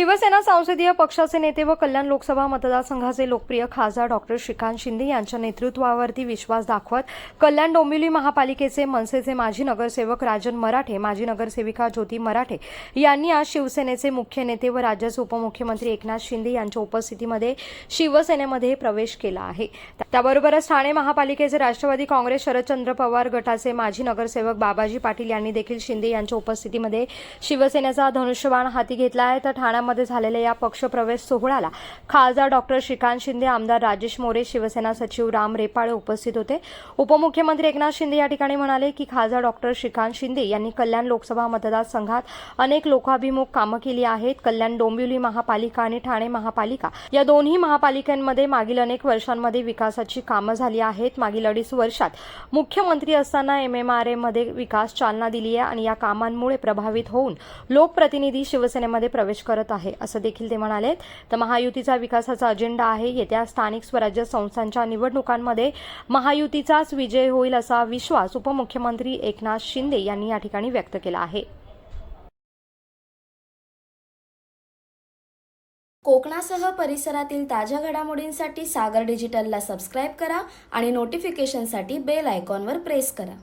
शिवसेना संसदीय पक्षाचे नेते व कल्याण लोकसभा मतदारसंघाचे लोकप्रिय खासदार डॉक्टर श्रीकांत शिंदे यांच्या नेतृत्वावरती विश्वास दाखवत कल्याण डोंबिवली महापालिकेचे मनसेचे माजी नगरसेवक राजन मराठे माजी नगरसेविका ज्योती मराठे यांनी आज शिवसेनेचे मुख्य नेते व राज्याचे उपमुख्यमंत्री एकनाथ शिंदे यांच्या उपस्थितीमध्ये शिवसेनेमध्ये प्रवेश केला आहे. त्याबरोबरच ठाणे महापालिकेचे राष्ट्रवादी काँग्रेस शरदचंद्र पवार गटाचे माजी नगरसेवक बाबाजी पाटील यांनी देखील शिंदे यांच्या उपस्थितीमध्ये शिवसेनेचा धनुष्यबाण हाती घेतला आहे. तर ठाण्यामध्ये झालेल्या या पक्षप्रवेश सोहळ्याला खासदार डॉक्टर श्रीकांत शिंदे आमदार राजेश मोरे शिवसेना सचिव राम रेपाळे उपस्थित होते. उपमुख्यमंत्री एकनाथ शिंदे या ठिकाणी म्हणाले की खासदार डॉक्टर श्रीकांत शिंदे यांनी कल्याण लोकसभा मतदारसंघात अनेक लोकाभिमुख कामं केली आहेत. कल्याण डोंबिवली महापालिका आणि ठाणे महापालिका या दोन्ही महापालिकांमध्ये मागील अनेक वर्षांमध्ये विकासाची कामं झाली आहेत. मागील अडीच वर्षात मुख्यमंत्री असताना एम एम आर एमध्ये विकास चालना दिली आहे आणि या कामांमुळे प्रभावित होऊन लोकप्रतिनिधी शिवसेनेमध्ये प्रवेश करत आहे असं देखील ते म्हणाले तर महायुतीचा विकासाचा अजेंडा आहे येत्या स्थानिक स्वराज्य संस्थांच्या निवडणुकांमध्ये महायुतीचाच विजय होईल असा विश्वास उपमुख्यमंत्री एकनाथ शिंदे यांनी या ठिकाणी व्यक्त केला आहे. कोकणासह परिसरातील ताज्या घडामोडींसाठी सागर डिजिटलला सबस्क्राईब करा आणि नोटिफिकेशनसाठी बेल आयकॉनवर प्रेस करा.